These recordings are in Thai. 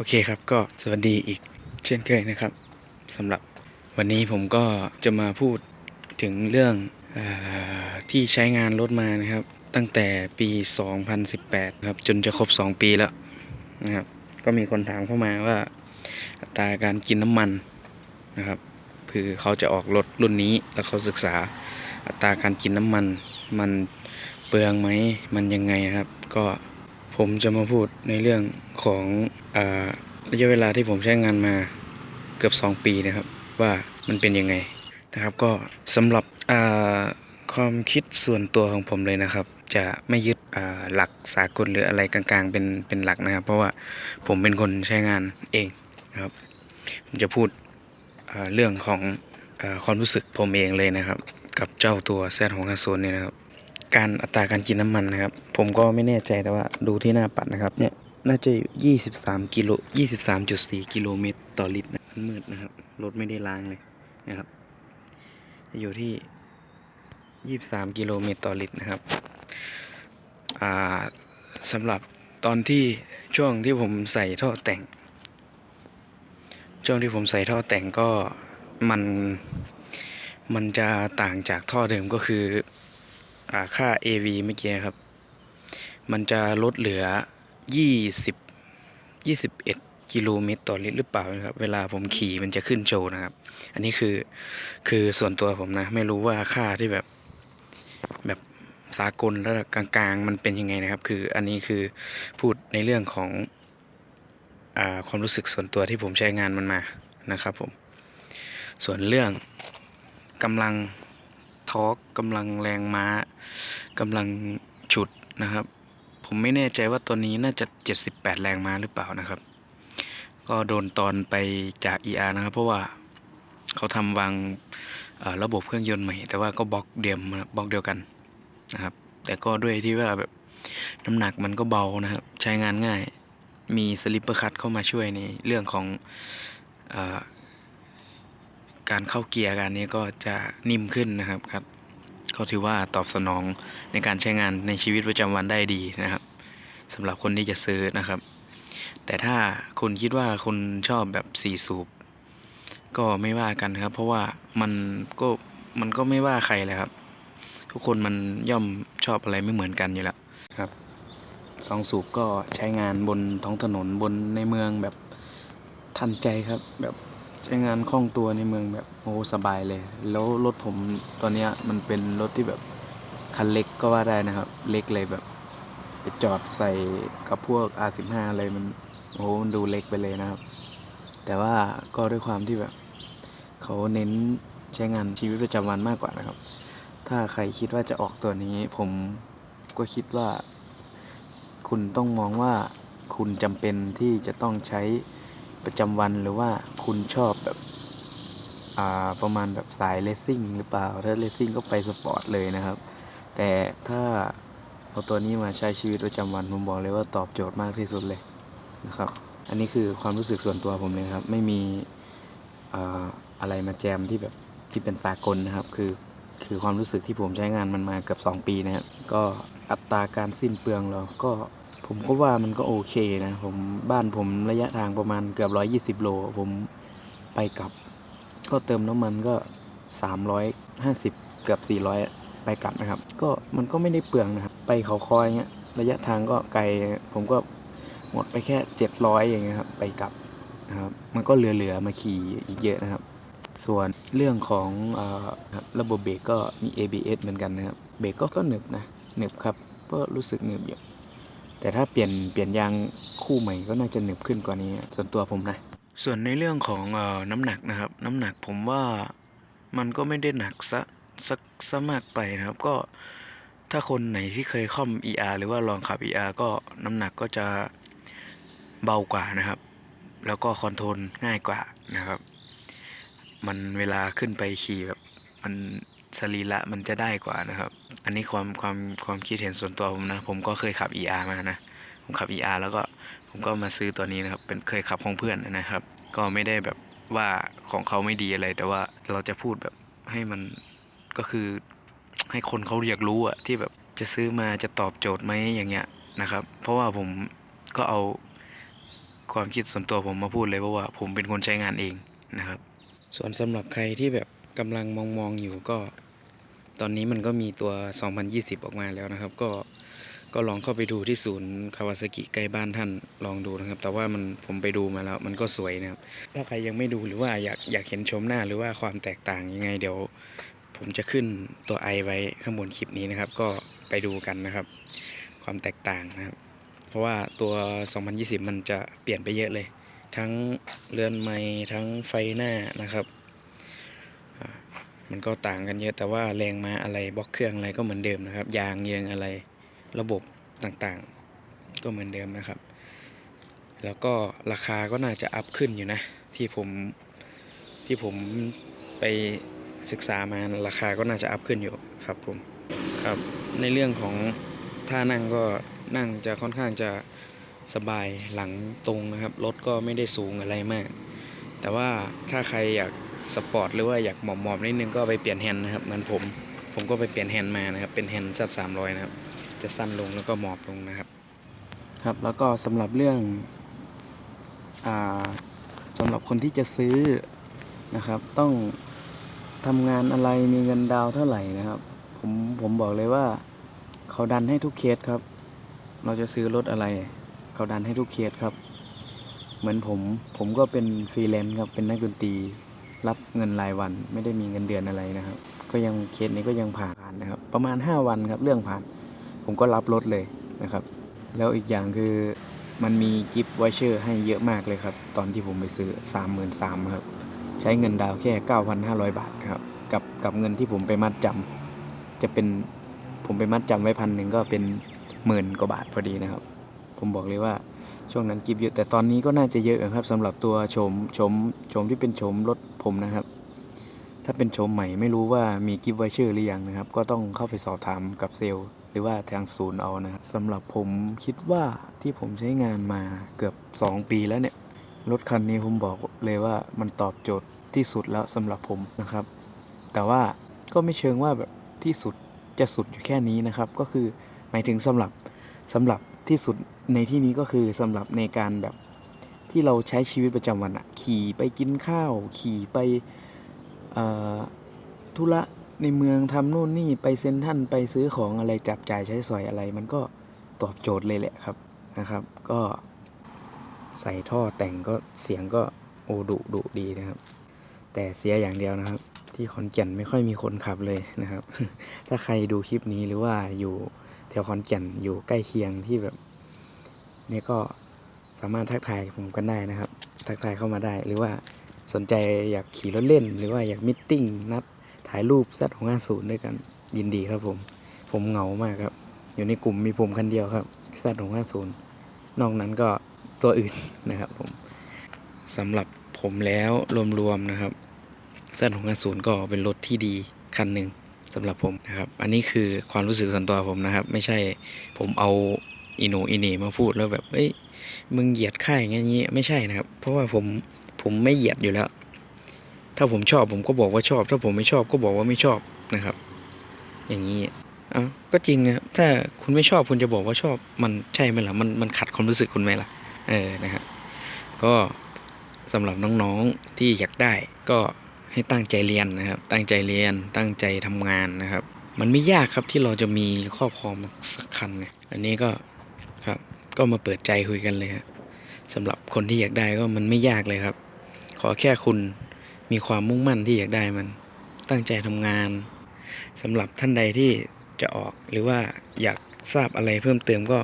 โอเคครับก็สวัสดีอีกเช่นเคยนะครับสำหรับวันนี้ผมก็จะมาพูดถึงเรื่องอที่ใช้งานรถมานะครับ ตั้งแต่ปี 2018 ครับ จนจะครบ 2 ปีแล้วนะครับ ก็มีคนถามเข้ามาว่าอัตราการกินน้ำมันนะครับคือเขาจะออกรถรุ่นนี้แล้วเขาศึกษาอัตราการกินน้ำมัน มันเปลืองไหมมันยังไงนะครับ ก็ ผมจะมาพูดในเรื่องของอระยะเวลาที่ผมใช้งานมาเกือบ 2 ปีนะครับ ว่ามันเป็นยังไงนะครับ ก็สำหรับความคิดส่วนตัวของผมเลยนะครับ จะไม่ยึดหลักสากลหรืออะไรกลางๆ เป็นเป็นหลักนะครับ เพราะว่าผมเป็นคนใช้งานเองนะครับ ผมจะพูดเรื่องของอความรู้สึกผมเองเลยนะครับ กับเจ้าตัวแซดของอาโซนเนี่ยนะครับ การอัตราการกินน้ำมันนะครับ ผมก็ไม่แน่ใจแต่ว่าดูที่หน้าปัดนะครับ เนี่ยน่าจะอยู่23กิโล23.4กิโลเมตรต่อลิตรนะมันมืดนะครับรถไม่ได้ล้างเลยนะครับ จะอยู่ที่23กิโลเมตรต่อลิตรนะครับอ่าสำหรับตอนที่ช่วงที่ผมใส่ท่อแต่ง ช่วงที่ผมใส่ท่อแต่งก็มันมันจะต่างจากท่อเดิมก็คือ ค่า AV เมื่อกี้ครับ มันจะลดเหลือ 20 21 กิโลเมตรต่อลิตรหรือเปล่านะครับ เวลาผมขี่มันจะขึ้นโชว์นะครับ อันนี้คือคือส่วนตัวผมนะ ไม่รู้ว่าค่าที่แบบแบบสากลระดับกลางๆ มันเป็นยังไงนะครับ คืออันนี้คือพูดในเรื่องของอ่าความรู้สึกส่วนตัวที่ผมใช้งานมันมานะครับผม ส่วนเรื่องกำลัง ทอร์กกำลังแรงม้ากำลังฉุดนะครับ ผมไม่แน่ใจว่าตัวนี้น่าจะ 78 แรงม้าหรือเปล่านะครับ ก็โดนตอนไปจาก ER นะครับ เพราะว่าเขาทำวางระบบเครื่องยนต์ใหม่ แต่ว่าก็บล็อกเดียมบล็อกเดียวกันนะครับ แต่ก็ด้วยที่ว่าแบบน้ำหนักมันก็เบานะครับ ใช้งานง่ายมีสลิปเปอร์คัตเข้ามาช่วยในเรื่องของ การเข้าเกียร์การนี้ก็จะนิ่มขึ้นนะครับครับก็ถือว่าตอบสนองในการใช้งานในชีวิตประจำวันได้ดีนะครับสำหรับคนที่จะซื้อนะครับ แต่ถ้าคุณคิดว่าคุณชอบแบบสี่สูบ ก็ไม่ว่ากันครับ เพราะว่ามันก็มันก็ไม่ว่าใครเลยครับ ทุกคนมันย่อมชอบอะไรไม่เหมือนกันอยู่แล้วครับสองสูบก็ใช้งานบนท้องถนนบนในเมืองแบบทันใจครับแบบ ใช้งานคล่องตัวในเมืองแบบโอ้สบายเลย แล้วรถผมตอนเนี้ยมันเป็นรถที่แบบคันเล็กก็ว่าได้นะครับ เล็กเลยแบบไปจอดใส่กับพวก R15 อะไรมันโอ้โหมันดูเล็กไปเลยนะครับ แต่ว่าก็ด้วยความที่แบบเขาเน้นใช้งานชีวิตประจำวันมากกว่านะครับ ถ้าใครคิดว่าจะออกตัวนี้ ผมก็คิดว่า คุณต้องมองว่าคุณจำเป็นที่จะต้องใช้ ประจำวันหรือว่าคุณชอบแบบอ่าประมาณแบบสายเลสซิ่งหรือเปล่า ถ้าเลสซิ่งก็ไปสปอร์ตเลยนะครับ แต่ถ้าเอาตัวนี้มาใช้ชีวิตประจำวันผมบอกเลยว่าตอบโจทย์มากที่สุดเลยนะครับ อันนี้คือความรู้สึกส่วนตัวผมเลยครับ ไม่มีอ่าอะไรมาแจมที่แบบที่เป็นสากลนะครับ คือคือความรู้สึกที่ผมใช้งานมันมาเกือบ2 ปีนะครับ ก็อัตราการสิ้นเปลืองเราก็ ผมก็ว่ามันก็โอเคนะ ผมบ้านผมระยะทางประมาณเกือบร้อยยี่สิบโล ผมไปกลับ ก็เติมน้ำมันก็สามร้อยห้าสิบเกือบสี่ร้อยไปกลับนะครับ ก็มันก็ไม่ได้เปลืองนะครับ ไปเขาคอยเงี้ยระยะทางก็ไกล ผมก็หมดไปแค่เจ็ดร้อยอย่างเงี้ยครับไปกลับนะครับมันก็เหลือๆมาขี่อีกเยอะนะครับ ส่วนเรื่องของออครับระบบเบรกก็มี ABS เหมือนกันนะครับ เบรกก็ก็หนึบนะหนึบครับ ก็รู้สึกหนึบอยู่ แต่ถ้าเปลี่ยนเปลี่ยนยางคู่ใหม่ก็น่าจะหนึบขึ้นกว่านี้ ส่วนตัวผมนะ ส่วนในเรื่องของออน้ำหนักนะครับ น้ำหนักผมว่ามันก็ไม่ได้หนักซะสักซะมากไปนะครับ ก็ถ้าคนไหนที่เคยค่อม ER หรือว่าลองขับ ER ก็น้ำหนักก็จะเบากว่านะครับ แล้วก็คอนโทรลง่ายกว่านะครับ มันเวลาขึ้นไปขี่แบบมัน สรีระมันจะได้กว่านะครับ อันนี้ความความความคิดเห็นส่วนตัวผมนะ ผมก็เคยขับ ER มานะ ผมขับ ER แล้วก็ผมก็มาซื้อตัวนี้นะครับ เป็นเคยขับของเพื่อนนะครับ ก็ไม่ได้แบบว่าของเขาไม่ดีอะไร แต่ว่าเราจะพูดแบบให้มันก็คือให้คนเขาอยากรู้อะที่แบบจะซื้อมาจะตอบโจทย์ไหมอย่างเงี้ยนะครับ เพราะว่าผมก็เอาความคิดส่วนตัวผมมาพูดเลยเพราะว่าผมเป็นคนใช้งานเองนะครับ ส่วนสำหรับใครที่แบบ กำลังมองมองๆอยู่ก็ ตอนนี้มันก็มีตัว 2020 ออกมาแล้วนะครับ ก็ก็ลองเข้าไปดูที่ศูนย์คาวาซากิใกล้บ้านท่านลองดูนะครับ แต่ว่ามันผมไปดูมาแล้ว มันก็สวยนะครับ ถ้าใครยังไม่ดูหรือว่าอยากอยากเห็นชมหน้าหรือว่าความแตกต่างยังไงเดี๋ยว ผมจะขึ้นตัวไอไว้ข้างบนคลิปนี้นะครับ ก็ไปดูกันนะครับ ความแตกต่างนะครับ เพราะว่าตัว 2020 มันจะเปลี่ยนไปเยอะเลย ทั้งเรือนไม้ทั้งไฟหน้านะครับ มันก็ต่างกันเยอะแต่ว่าแรงม้าอะไรบล็อกเครื่องอะไรก็เหมือนเดิมนะครับ ยางเยิงอะไรระบบต่างๆ ก็เหมือนเดิมนะครับ แล้วก็ราคาก็น่าจะอัพขึ้นอยู่นะ ที่ผมที่ผมไปศึกษามาราคาก็น่าจะอัพขึ้นอยู่ครับผมครับในเรื่องของท่านั่งก็นั่งจะค่อนข้างจะสบายหลังตรงนะครับรถก็ไม่ได้สูงอะไรมาก แต่ว่าถ้าใครอยาก สปอร์ตหรือว่าอยากหมอบๆนิดนึงก็ไปเปลี่ยนแฮนด์นะครับเหมือนผม ผมก็ไปเปลี่ยนแฮนด์มานะครับเป็นแฮนด์ซัดสามร้อยนะครับ จะสั้นลงแล้วก็หมอบลงนะครับ ครับแล้วก็สำหรับเรื่องอ่าสำหรับคนที่จะซื้อนะครับ ต้องทำงานอะไรมีเงินดาวเท่าไหร่นะครับ ผมผมบอกเลยว่าเขาดันให้ทุกเคสครับ เราจะซื้อรถอะไร เขาดันให้ทุกเคสครับ เหมือนผมผมก็เป็นฟรีแลนซ์ครับเป็นนักดนตรี รับเงินรายวันไม่ได้มีเงินเดือนอะไรนะครับ ก็ยังเคสนี้ก็ยังผ่านนะครับ ประมาณ 5 วันครับเรื่องผ่าน ผมก็รับรถเลยนะครับ แล้วอีกอย่างคือมันมีกิฟต์วอยเชอร์ให้เยอะมากเลยครับ ตอนที่ผมไปซื้อ 33,000ครับ ใช้เงินดาวแค่ 9,500 บาทครับกับกับเงินที่ผมไปมัดจำจะเป็นผมไปมัดจำไว้พันหนึ่งก็เป็นหมื่นกว่าบาทพอดีนะครับ ผมบอกเลยว่าช่วงนั้นกิฟต์เยอะแต่ตอนนี้ก็น่าจะเยอะครับสำหรับตัวโฉมโฉมโฉมที่เป็นโฉมรถ ผมนะครับ ถ้าเป็นโฉมใหม่ไม่รู้ว่ามีกิฟต์ไวเชอร์หรือยังนะครับ ก็ต้องเข้าไปสอบถามกับเซลล์หรือว่าทางศูนย์เอานะครับสำหรับผมคิดว่าที่ผมใช้งานมาเกือบ 2 ปีแล้วเนี่ย รถคันนี้ผมบอกเลยว่ามันตอบโจทย์ที่สุดแล้วสำหรับผมนะครับ แต่ว่าก็ไม่เชิงว่าแบบที่สุดจะสุดอยู่แค่นี้นะครับ ก็คือหมายถึงสำหรับสำหรับที่สุดในที่นี้ก็คือสำหรับในการแบบ ที่เราใช้ชีวิตประจำวันอะขี่ไปกินข้าว ขี่ไปธุระในเมืองทำนู่นนี่ไปเซ็นทันไปซื้อของอะไรจับจ่ายใช้สอยอะไร มันก็ตอบโจทย์เลยแหละครับนะครับ ก็ใส่ท่อแต่งก็เสียงก็โอดุดุดีนะครับ แต่เสียอย่างเดียวนะครับ ที่ขอนแก่นไม่ค่อยมีคนขับเลยนะครับ ถ้าใครดูคลิปนี้หรือว่าอยู่แถวขอนแก่นอยู่ใกล้เคียงที่แบบนี่ก็ สามารถทักทายผมกันได้นะครับ ทักทายเข้ามาได้ หรือว่าสนใจอยากขี่รถเล่น หรือว่าอยากมิทติ้งนัดถ่ายรูปซัดของงาศูนย์ด้วยกันยินดีครับผม ผมเหงามากครับ อยู่ในกลุ่มมีผมคันเดียวครับซัดของงาศูนย์นอกนั้นก็ตัวอื่นนะครับผมสำหรับผมแล้วรวมๆนะครับเส้นของศูนย์ก็เป็นรถที่ดีคันหนึ่งสำหรับผมนะครับ อันนี้คือความรู้สึกส่วนตัวผมนะครับ ไม่ใช่ผมเอาอีโหนอีเน่มาพูดแล้วแบบเอ้ย มึงเหยียดค่ายอย่างงี้ไม่ใช่นะครับ เพราะว่าผมผมไม่เหยียดอยู่แล้ว ถ้าผมชอบผมก็บอกว่าชอบ ถ้าผมไม่ชอบก็บอกว่าไม่ชอบนะครับ อย่างนี้อ้าก็จริงนะครับถ้าคุณไม่ชอบคุณจะบอกว่าชอบ มันใช่ไหมล่ะมันมันขัดความรู้สึกคุณไหมล่ะเออนะฮะก็สำหรับน้องๆที่อยากได้ก็ให้ตั้งใจเรียนนะครับ ตั้งใจเรียน ตั้งใจทำงานนะครับ มันไม่ยากครับที่เราจะมีครอบครองสักคันเนี่ยอันนี้ก็ ก็มาเปิดใจคุยกันเลยครับสำหรับคนที่อยากได้ก็มันไม่ยากเลยครับ ขอแค่คุณมีความมุ่งมั่นที่อยากได้มัน ตั้งใจทำงานสำหรับท่านใดที่จะออกหรือว่าอยากทราบอะไรเพิ่มเติมก็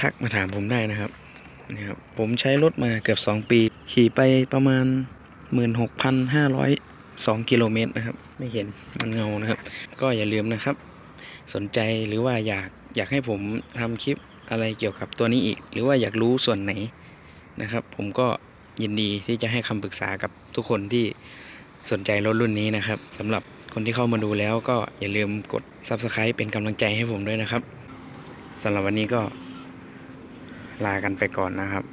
ทักมาถามผมได้นะครับนะครับ ผมใช้รถมาเกือบ 2 ปี ขี่ไปประมาณ 16,502กิโลเมตรนะครับ ไม่เห็นมันเงานะครับ ก็อย่าลืมนะครับ สนใจหรือว่าอยากอยากให้ผมทำคลิป อะไรเกี่ยวกับตัวนี้อีก หรือว่าอยากรู้ส่วนไหนนะครับ ผมก็ยินดีที่จะให้คำปรึกษากับทุกคนที่สนใจรถรุ่นนี้นะครับสำหรับคนที่เข้ามาดูแล้วก็อย่าลืมกด Subscribe เป็นกำลังใจให้ผมด้วยนะครับสำหรับวันนี้ก็ลากันไปก่อนนะครับ